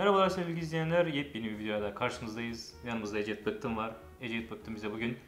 Merhabalar sevgili izleyenler. Yepyeni bir videoda karşınızdayız. Yanımızda Ecet Bıktım var. Ecet Bıktım bize bugün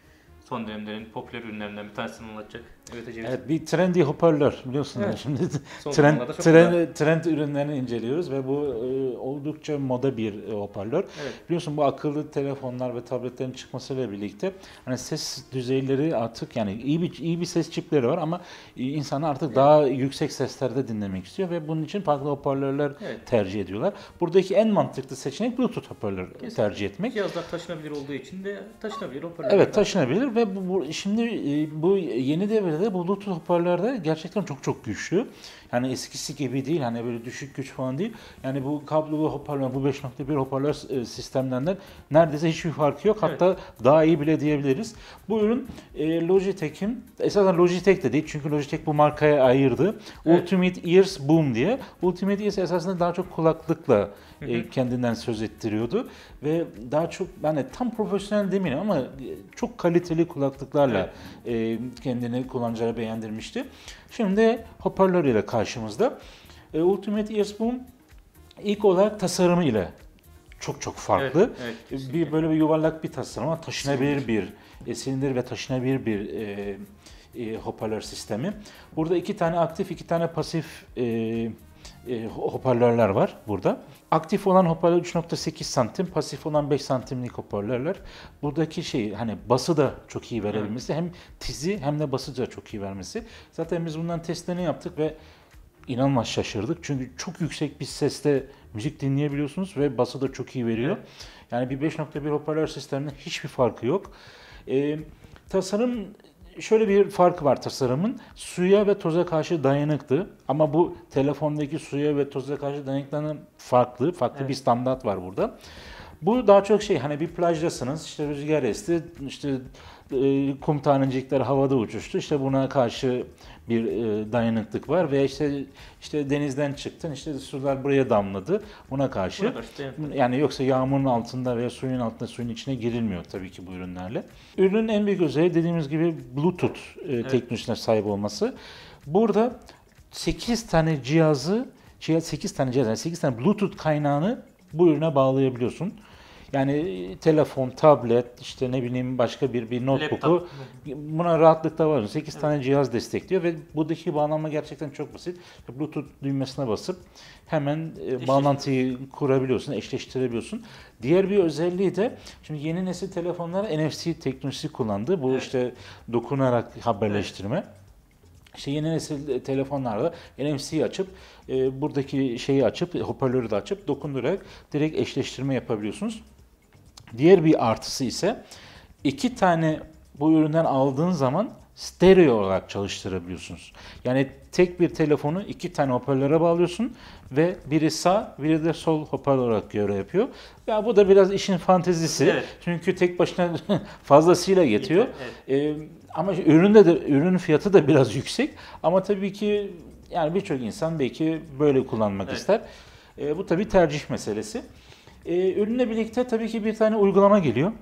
son dönemlerin popüler ürünlerinden bir tanesini anlatacak. Evet Ecet. Evet bir trendy hoparlör biliyorsun Evet. şimdi Son trend, trend, trend ürünlerini inceliyoruz ve bu e, oldukça moda bir e, hoparlör. Evet. Biliyorsun bu akıllı telefonlar ve tabletlerin çıkmasıyla birlikte hani ses düzeyleri artık yani iyi bir iyi bir ses çipleri var ama e, insanlar artık daha yüksek seslerde dinlemek istiyor ve bunun için farklı hoparlörler Evet. tercih ediyorlar. Buradaki en mantıklı seçenek Bluetooth hoparlör Kesinlikle. tercih etmek. Cihazlar taşınabilir olduğu için de taşınabilir hoparlör. Evet taşınabilir ve bu, bu- şimdi e, bu yeni devirde Bluetooth hoparlörler gerçekten çok çok güçlü. Yani eskisi gibi değil hani böyle düşük güç falan değil. Yani bu kablolu hoparlör bu 5.1 hoparlör e, sistemden de neredeyse hiçbir farkı yok. Hatta daha iyi bile diyebiliriz. Bu ürün e, Logitech'in esasen Logitech de değil çünkü Logitech bu markaya ayırdı. Evet. Ultimate Ears Boom diye. Ultimate Ears esasında daha çok kulaklıkla e, kendinden söz ettiriyordu ve daha çok yani tam profesyonel demeyeyim ama çok kaliteli kulaklıklarla e, kendini kullanıcılara beğendirmişti. Şimdi hoparlör ile karşımızda. E, Ultimate Ears Boom ilk olarak tasarımı ile çok çok farklı. Evet, evet, kesinlikle. bir böyle bir yuvarlak bir tasarım ama taşınabilir bir e, silindir ve taşınabilir bir e, e, hoparlör sistemi. Burada iki tane aktif, iki tane pasif e, e, hoparlörler var burada. Aktif olan hoparlör 3.8 santim, pasif olan 5 santimlik hoparlörler. Buradaki şey hani bası da çok iyi verebilmesi, hem tizi hem de bası da çok iyi vermesi. Zaten biz bundan testlerini yaptık ve inanılmaz şaşırdık. Çünkü çok yüksek bir sesle müzik dinleyebiliyorsunuz ve bası da çok iyi veriyor. Yani bir 5.1 hoparlör sisteminde hiçbir farkı yok. Ee, tasarım şöyle bir farkı var tasarımın. Suya ve toza karşı dayanıktı. Ama bu telefondaki suya ve toza karşı dayanıklığının farklı. Farklı Evet. bir standart var burada. Bu daha çok şey hani bir plajdasınız işte rüzgar esti işte e, kum tanecikler havada uçuştu işte buna karşı bir e, dayanıklık var ve işte işte denizden çıktın işte sular buraya damladı buna karşı. Dayanıklı. Yani yoksa yağmurun altında veya suyun altında suyun içine girilmiyor tabii ki bu ürünlerle. Ürünün en büyük özelliği dediğimiz gibi Bluetooth e, teknolojisine sahip olması. Burada 8 tane cihazı, cihaz 8 tane cihaz, yani 8 tane Bluetooth kaynağını bu ürüne bağlayabiliyorsun. Yani e, telefon, tablet, işte ne bileyim başka bir bir notebook'u buna rahatlıkla var. 8 tane cihaz destekliyor ve buradaki bağlanma gerçekten çok basit. Bluetooth düğmesine basıp hemen e, bağlantıyı kurabiliyorsun, eşleştirebiliyorsun. Diğer bir özelliği de şimdi yeni nesil telefonlar NFC teknolojisi kullandı. Bu Evet. işte dokunarak haberleştirme. İşte yeni nesil telefonlarda NFC'yi açıp e, buradaki şeyi açıp hoparlörü de açıp dokundurarak direkt eşleştirme yapabiliyorsunuz. Diğer bir artısı ise iki tane bu üründen aldığın zaman stereo olarak çalıştırabiliyorsunuz. Yani tek bir telefonu iki tane hoparlöre bağlıyorsun ve biri sağ, biri de sol hoparlör olarak görev yapıyor. Ya bu da biraz işin fantezisi. Evet. Çünkü tek başına fazlasıyla yetiyor. Evet. Ee, ama üründe de ürün fiyatı da biraz yüksek. Ama tabii ki yani birçok insan belki böyle kullanmak Evet. ister. Ee, bu tabii tercih meselesi. Ee, ürünle birlikte tabii ki bir tane uygulama geliyor.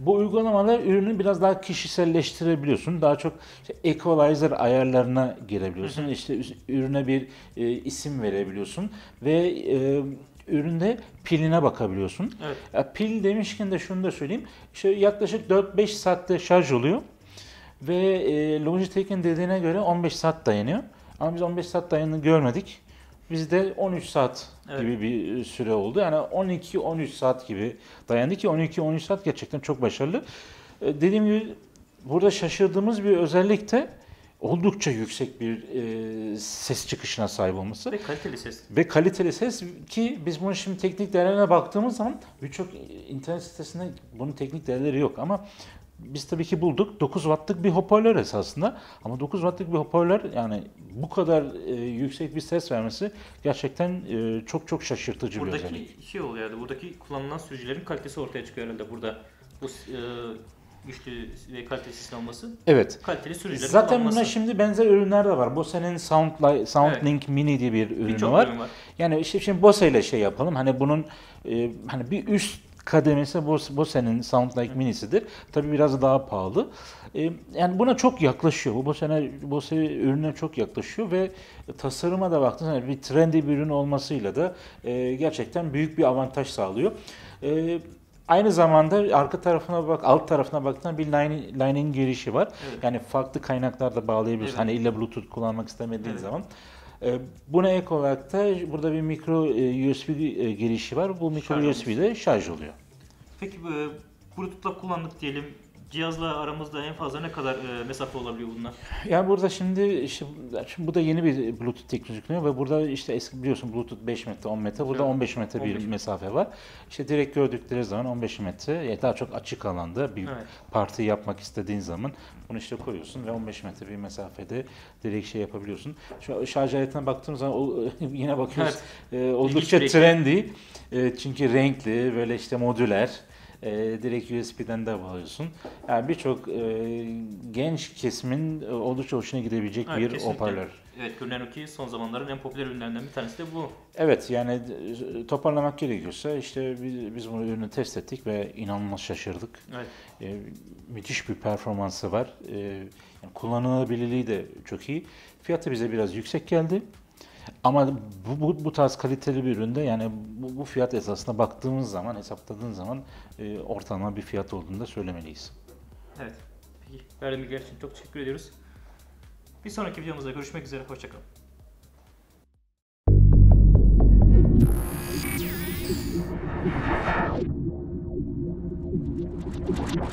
Bu uygulamalar ürünü biraz daha kişiselleştirebiliyorsun. Daha çok işte equalizer ayarlarına girebiliyorsun. İşte üs- ürüne bir e, isim verebiliyorsun ve e, üründe piline bakabiliyorsun. Evet. Ya pil demişken de şunu da söyleyeyim. İşte yaklaşık 4-5 saatte şarj oluyor. Ve e, Logitech'in dediğine göre 15 saat dayanıyor. Ama biz 15 saat dayanını görmedik. Bizde 13 saat Evet. gibi bir süre oldu. Yani 12-13 saat gibi dayandı ki 12-13 saat gerçekten çok başarılı. E, dediğim gibi burada şaşırdığımız bir özellik de oldukça yüksek bir e, ses çıkışına sahip olması. Ve kaliteli ses. Ve kaliteli ses ki biz bunun şimdi teknik değerlerine baktığımız zaman birçok internet sitesinde bunun teknik değerleri yok ama biz tabii ki bulduk 9 wattlık bir hoparlör esasında ama 9 wattlık bir hoparlör yani bu kadar e, yüksek bir ses vermesi gerçekten e, çok çok şaşırtıcı bir özellik. Buradaki şey oluyor yani buradaki kullanılan sürücülerin kalitesi ortaya çıkıyor herhalde burada. Bu e, güçlü ve kaliteli sistem olması. Evet. Kaliteli sürücülerin Zaten buna şimdi benzer ürünler de var. Bose'nin Soundli- SoundLink Mini diye bir ürünü Birçok var. ürün var. Yani işte şimdi Bose ile şey yapalım. Hani bunun e, hani bir üst kademesi Bose, Bose'nin Soundlike Mini'sidir. Tabii biraz daha pahalı. E, yani buna çok yaklaşıyor. Bu Bose, Bose ürüne çok yaklaşıyor ve tasarıma da baktığınızda bir trendy bir ürün olmasıyla da e, gerçekten büyük bir avantaj sağlıyor. E, Aynı zamanda arka tarafına bak, alt tarafına baktığında bir line, line'in girişi var. Evet. Yani farklı kaynaklarda bağlayabilirsin. Evet. Hani illa Bluetooth kullanmak istemediğin Evet. zaman. E, buna ek olarak da burada bir mikro e, USB e, girişi var. Bu mikro Şarj USB de şarj oluyor. Peki e, Bluetooth'la kullandık diyelim. Cihazla aramızda en fazla ne kadar e, mesafe olabiliyor bunlar? Yani burada şimdi işte şimdi bu da yeni bir Bluetooth teknolojisi ve burada işte eski biliyorsun Bluetooth 5 metre 10 metre burada Evet. 15 metre 15 bir metre. mesafe var. İşte direkt gördükleri zaman 15 metre yani daha çok açık alanda bir Evet. parti yapmak istediğin zaman bunu işte koyuyorsun ve 15 metre bir mesafede direkt şey yapabiliyorsun. Şu şarj aletine baktığımız zaman o- yine bakıyoruz e, oldukça trendy. E, çünkü renkli böyle işte modüler. E, direkt USB'den de bağlıyorsun. Yani birçok e, genç kesimin e, oldukça hoşuna gidebilecek Evet, bir kesinlikle. hoparlör. Evet görünen o ki son zamanların en popüler ürünlerinden bir tanesi de bu. Evet yani e, toparlamak gerekiyorsa işte biz, biz bunu ürünü test ettik ve inanılmaz şaşırdık. Evet. E, müthiş bir performansı var. E, yani kullanılabilirliği de çok iyi. Fiyatı bize biraz yüksek geldi. Ama bu, bu, bu tarz kaliteli bir üründe yani bu, bu fiyat esasına baktığımız zaman, hesapladığın zaman e, ortalama bir fiyat olduğunu da söylemeliyiz. Evet. Peki verdiğin bilgiler için çok teşekkür ediyoruz. Bir sonraki videomuzda görüşmek üzere. Hoşçakalın.